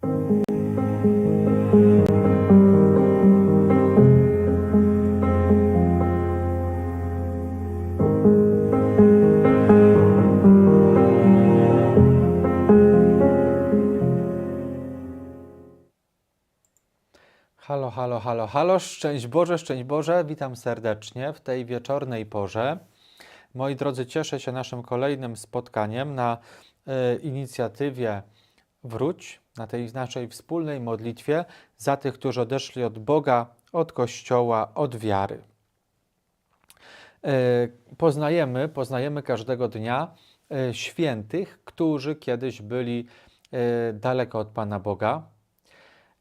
Halo, halo, halo, halo, szczęść Boże, szczęść Boże, witam serdecznie w tej wieczornej porze. Moi drodzy, cieszę się naszym kolejnym spotkaniem na e, inicjatywie Wróć, na tej naszej wspólnej modlitwie za tych, którzy odeszli od Boga, od Kościoła, od wiary. E, poznajemy, poznajemy każdego dnia e, świętych, którzy kiedyś byli e, daleko od Pana Boga,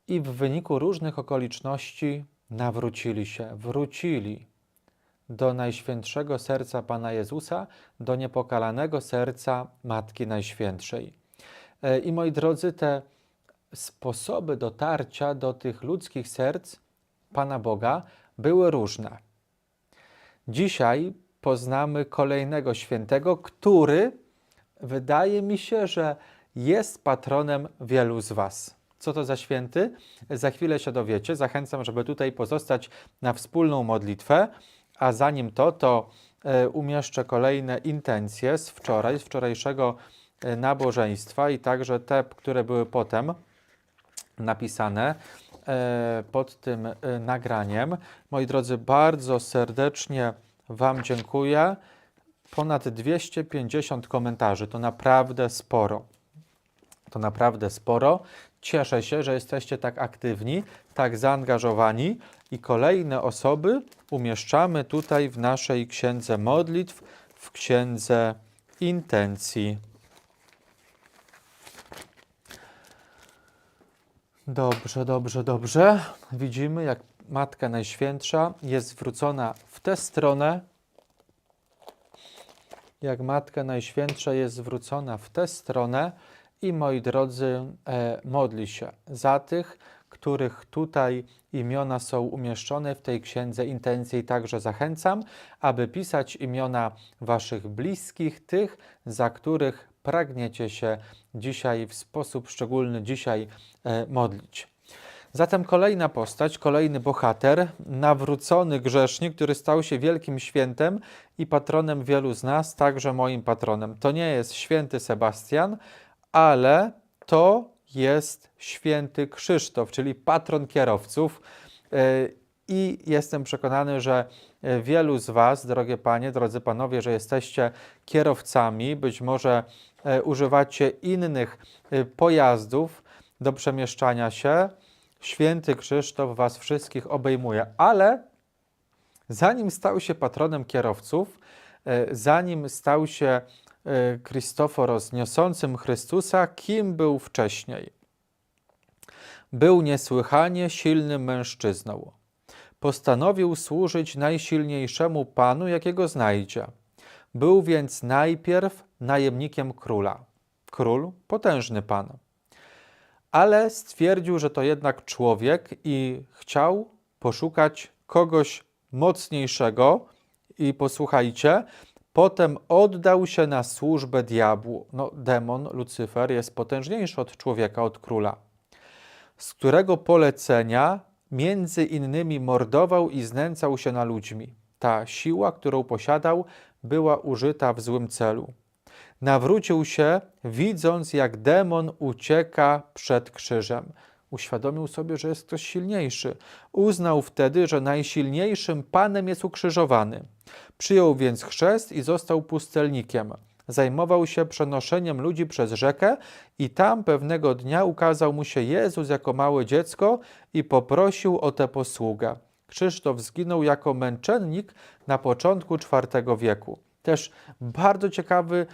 i w wyniku różnych okoliczności nawrócili się, wrócili do Najświętszego Serca Pana Jezusa, do niepokalanego serca Matki Najświętszej. I moi drodzy, te sposoby dotarcia do tych ludzkich serc Pana Boga były różne. Dzisiaj poznamy kolejnego świętego, który wydaje mi się, że jest patronem wielu z Was. Co to za święty? Za chwilę się dowiecie. Zachęcam, żeby tutaj pozostać na wspólną modlitwę. A zanim to, to e, umieszczę kolejne intencje z wczoraj, z wczorajszego e, nabożeństwa i także te, które były potem napisane e, pod tym e, nagraniem. Moi drodzy, bardzo serdecznie Wam dziękuję. Ponad 250 komentarzy to naprawdę sporo. To naprawdę sporo. Cieszę się, że jesteście tak aktywni, tak zaangażowani i kolejne osoby umieszczamy tutaj w naszej księdze modlitw, w księdze intencji. Dobrze, dobrze, dobrze. Widzimy, jak Matka Najświętsza jest zwrócona w tę stronę. Jak Matka Najświętsza jest zwrócona w tę stronę i moi drodzy, e, modli się za tych, których tutaj imiona są umieszczone w tej księdze intencji. Także zachęcam, aby pisać imiona Waszych bliskich, tych, za których pragniecie się dzisiaj w sposób szczególny dzisiaj e, modlić. Zatem kolejna postać, kolejny bohater, nawrócony grzesznik, który stał się wielkim świętem i patronem wielu z nas, także moim patronem. To nie jest święty Sebastian, ale to jest święty Krzysztof, czyli patron kierowców. E, I jestem przekonany, że e, wielu z Was, drogie panie, drodzy panowie, że jesteście kierowcami, być może używacie innych pojazdów do przemieszczania się. Święty Krzysztof Was wszystkich obejmuje, ale zanim stał się patronem kierowców, zanim stał się Chrystoforos, niosącym Chrystusa, kim był wcześniej. Był niesłychanie silnym mężczyzną. Postanowił służyć najsilniejszemu panu, jakiego znajdzie. Był więc najpierw najemnikiem króla. Król, potężny pan. Ale stwierdził, że to jednak człowiek i chciał poszukać kogoś mocniejszego. I posłuchajcie, Potem oddał się na służbę diabłu. No, demon, Lucyfer, jest potężniejszy od człowieka, od króla, z którego polecenia między innymi mordował i znęcał się na ludźmi. Ta siła, którą posiadał, była użyta w złym celu. Nawrócił się, widząc, jak demon ucieka przed krzyżem. Uświadomił sobie, że jest ktoś silniejszy. Uznał wtedy, że najsilniejszym panem jest ukrzyżowany. Przyjął więc chrzest i został pustelnikiem. Zajmował się przenoszeniem ludzi przez rzekę i tam pewnego dnia ukazał mu się Jezus jako małe dziecko i poprosił o tę posługę. Krzysztof zginął jako męczennik na początku IV wieku. Też bardzo ciekawy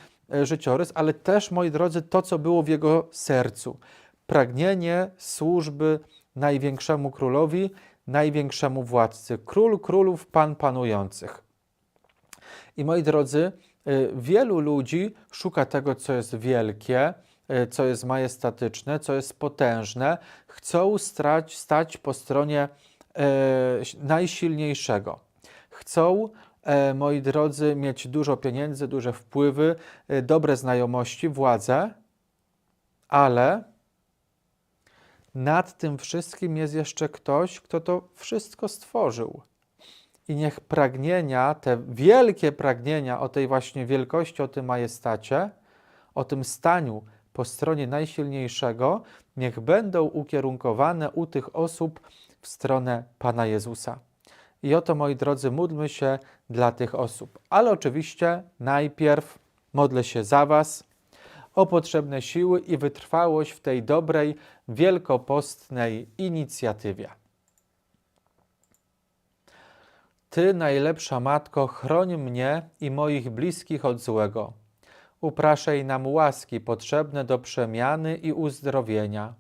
życiorys, ale też, moi drodzy, to, co było w jego sercu. Pragnienie służby największemu królowi, największemu władcy. Król królów, pan panujących. I moi drodzy, y, wielu ludzi szuka tego, co jest wielkie, y, co jest majestatyczne, co jest potężne, chcą strać, stać po stronie e, najsilniejszego. Chcą, e, moi drodzy, mieć dużo pieniędzy, duże wpływy, e, dobre znajomości, władzę, ale nad tym wszystkim jest jeszcze ktoś, kto to wszystko stworzył. I niech pragnienia, te wielkie pragnienia o tej właśnie wielkości, o tym majestacie, o tym staniu po stronie najsilniejszego, niech będą ukierunkowane u tych osób w stronę Pana Jezusa. I oto, moi drodzy, módlmy się dla tych osób. Ale oczywiście najpierw modlę się za Was o potrzebne siły i wytrwałość w tej dobrej, wielkopostnej inicjatywie. Ty, najlepsza Matko, chroń mnie i moich bliskich od złego. Upraszaj nam łaski potrzebne do przemiany i uzdrowienia.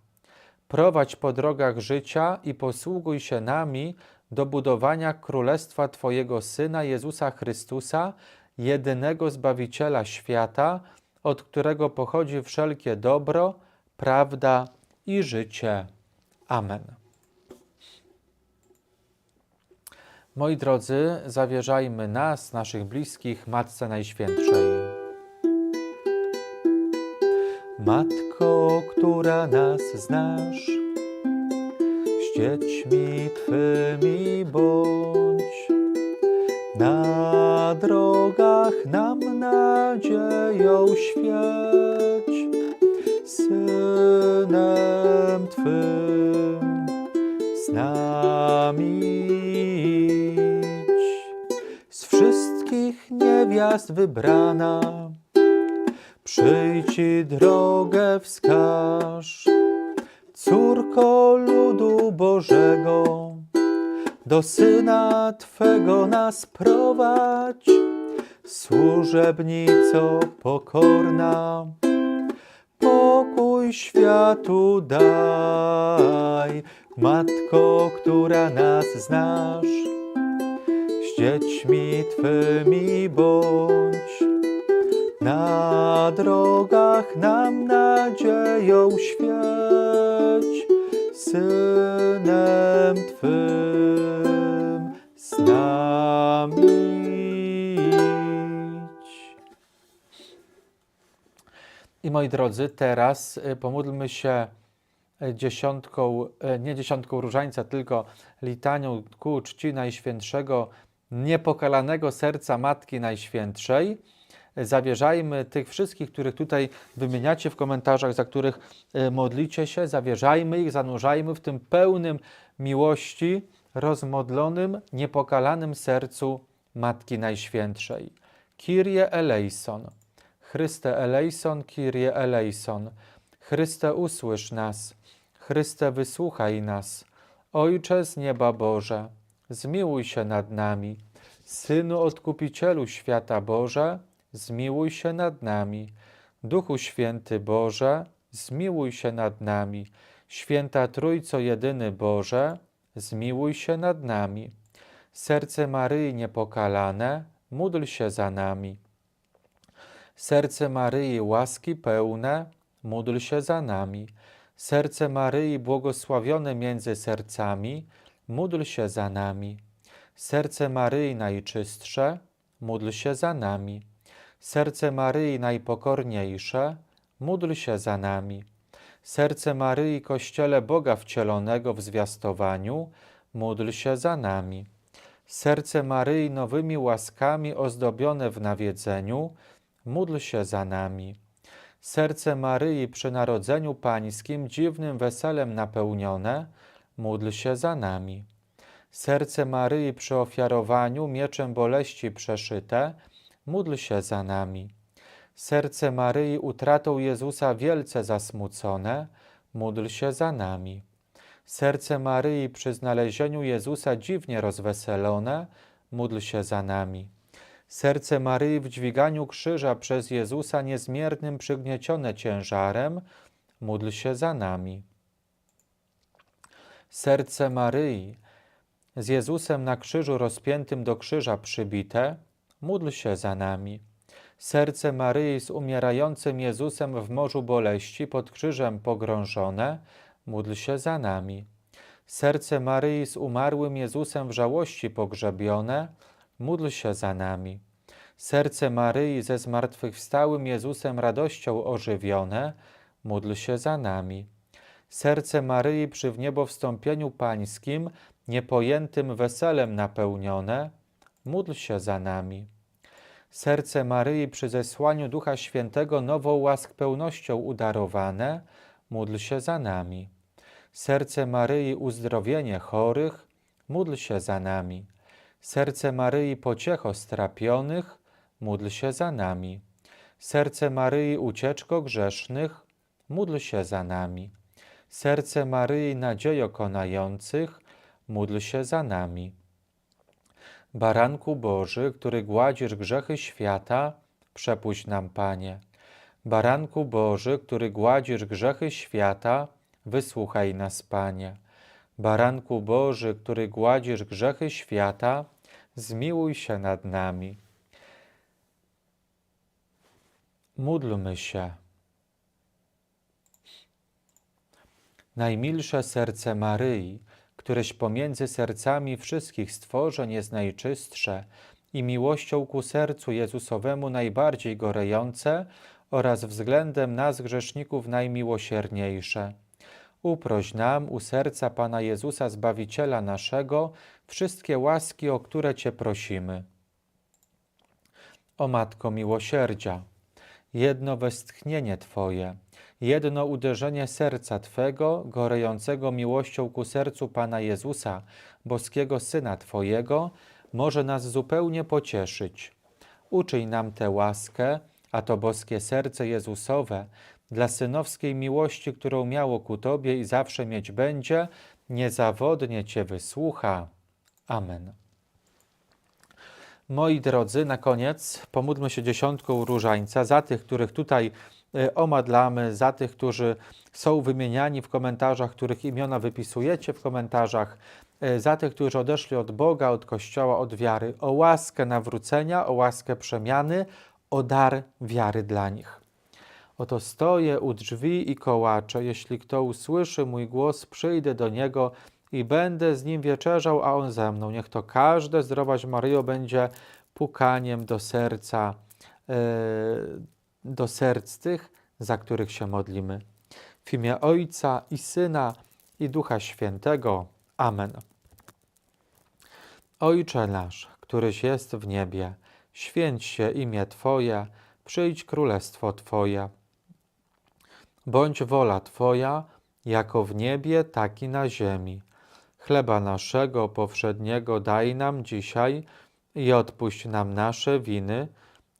Prowadź po drogach życia i posługuj się nami do budowania Królestwa Twojego Syna Jezusa Chrystusa, jedynego Zbawiciela świata, od którego pochodzi wszelkie dobro, prawda i życie. Amen. Moi drodzy, zawierzajmy nas, naszych bliskich, Matce Najświętszej. Matko, która nas znasz, dziećmi Twymi bądź. Na drogach nam nadzieją świeć, Synem Twym z nami idź. Z wszystkich niewiast wybrana, przyjdź i drogę wskaż. Córko ludu Bożego, do Syna Twego nas prowadź, służebnico pokorna. Pokój światu daj, Matko, która nas znasz. Z dziećmi Twymi bądź, na drogach nam nadzieją świeć, Synem Twym z nami. I moi drodzy, teraz y, pomódlmy się y, dziesiątką, y, nie dziesiątką różańca, tylko litanią ku czci Najświętszego, niepokalanego serca Matki Najświętszej zawierzajmy tych wszystkich, których tutaj wymieniacie w komentarzach, za których e, modlicie się, zawierzajmy ich, zanurzajmy w tym pełnym miłości, rozmodlonym, niepokalanym sercu Matki Najświętszej. Kyrie eleison. Chryste eleison, Kyrie eleison. Chryste usłysz nas. Chryste wysłuchaj nas. Ojcze z nieba Boże, zmiłuj się nad nami. Synu Odkupicielu świata Boże, zmiłuj się nad nami. Duchu Święty Boże, zmiłuj się nad nami. Święta Trójco Jedyny Boże, zmiłuj się nad nami. Serce Maryi niepokalane, módl się za nami. Serce Maryi łaski pełne, módl się za nami. Serce Maryi błogosławione między sercami, módl się za nami. Serce Maryi najczystsze, módl się za nami. Serce Maryi najpokorniejsze, módl się za nami. Serce Maryi Kościele Boga wcielonego w zwiastowaniu, módl się za nami. Serce Maryi nowymi łaskami ozdobione w nawiedzeniu, módl się za nami. Serce Maryi przy Narodzeniu Pańskim dziwnym weselem napełnione, módl się za nami. Serce Maryi przy ofiarowaniu mieczem boleści przeszyte, módl się za nami. Serce Maryi utratą Jezusa wielce zasmucone, módl się za nami. Serce Maryi przy znalezieniu Jezusa dziwnie rozweselone, módl się za nami. Serce Maryi w dźwiganiu krzyża przez Jezusa niezmiernym przygniecione ciężarem, módl się za nami. Serce Maryi z Jezusem na krzyżu rozpiętym do krzyża przybite, módl się za nami. Serce Maryi z umierającym Jezusem w morzu boleści pod krzyżem pogrążone, módl się za nami. Serce Maryi z umarłym Jezusem w żałości pogrzebione, módl się za nami. Serce Maryi ze zmartwychwstałym Jezusem radością ożywione, módl się za nami. Serce Maryi przy wniebowstąpieniu Pańskim, niepojętym weselem napełnione, módl się za nami. Serce Maryi przy zesłaniu Ducha Świętego nową łask pełnością udarowane, módl się za nami. Serce Maryi uzdrowienie chorych, módl się za nami. Serce Maryi pociecho strapionych, módl się za nami. Serce Maryi ucieczko grzesznych, módl się za nami. Serce Maryi nadziejo konających, módl się za nami. Baranku Boży, który gładzisz grzechy świata, przepuść nam, Panie. Baranku Boży, który gładzisz grzechy świata, wysłuchaj nas, Panie. Baranku Boży, który gładzisz grzechy świata, zmiłuj się nad nami. Módlmy się. Najmilsze serce Maryi, któreś pomiędzy sercami wszystkich stworzeń jest najczystsze i miłością ku sercu Jezusowemu najbardziej gorejące oraz względem nas grzeszników najmiłosierniejsze. Uproś nam u serca Pana Jezusa Zbawiciela naszego wszystkie łaski, o które Cię prosimy. O Matko Miłosierdzia, jedno westchnienie Twoje, jedno uderzenie serca Twego, gorejącego miłością ku sercu Pana Jezusa, boskiego Syna Twojego, może nas zupełnie pocieszyć. Uczyj nam tę łaskę, a to boskie serce Jezusowe, dla synowskiej miłości, którą miało ku Tobie i zawsze mieć będzie, niezawodnie Cię wysłucha. Amen. Moi drodzy, na koniec pomódlmy się dziesiątką różańca za tych, których tutaj omadlamy, za tych, którzy są wymieniani w komentarzach, których imiona wypisujecie w komentarzach, e, za tych, którzy odeszli od Boga, od Kościoła, od wiary, o łaskę nawrócenia, o łaskę przemiany, o dar wiary dla nich. Oto stoję u drzwi i kołaczę. Jeśli kto usłyszy mój głos, przyjdę do niego i będę z nim wieczerzał, a on ze mną. Niech to każde zdrowaś Maryjo będzie pukaniem do serca, yy, do serc tych, za których się modlimy. W imię Ojca i Syna i Ducha Świętego. Amen. Ojcze nasz, któryś jest w niebie, święć się imię Twoje, przyjdź królestwo Twoje. Bądź wola Twoja, jako w niebie, tak i na ziemi. Chleba naszego powszedniego daj nam dzisiaj i odpuść nam nasze winy,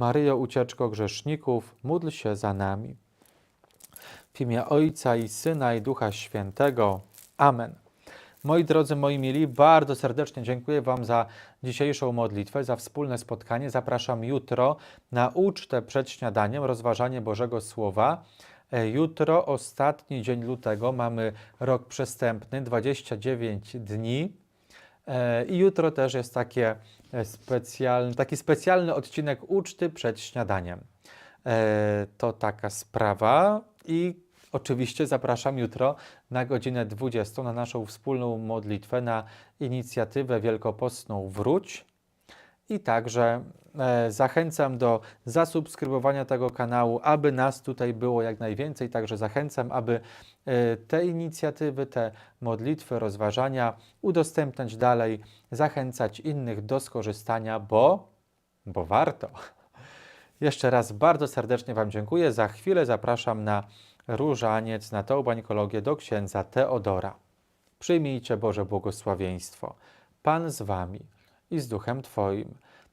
Maryjo, ucieczko grzeszników, módl się za nami. W imię Ojca i Syna i Ducha Świętego. Amen. Moi drodzy, moi mili, bardzo serdecznie dziękuję Wam za dzisiejszą modlitwę, za wspólne spotkanie. Zapraszam jutro na ucztę przed śniadaniem, rozważanie Bożego Słowa. E, Jutro, ostatni dzień lutego, mamy rok przestępny, 29 dni. E, I jutro też jest takie specjalny, taki specjalny odcinek uczty przed śniadaniem. E, To taka sprawa i oczywiście zapraszam jutro na godzinę 20 na naszą wspólną modlitwę, na inicjatywę wielkopostną Wróć. I także zachęcam do zasubskrybowania tego kanału, aby nas tutaj było jak najwięcej. Także zachęcam, aby e, te inicjatywy, te modlitwy, rozważania udostępniać dalej, zachęcać innych do skorzystania, bo, bo warto. Jeszcze raz bardzo serdecznie Wam dziękuję. Za chwilę zapraszam na różaniec, na teobanikologię do księdza Teodora. Przyjmijcie Boże błogosławieństwo. Pan z Wami i z Duchem Twoim.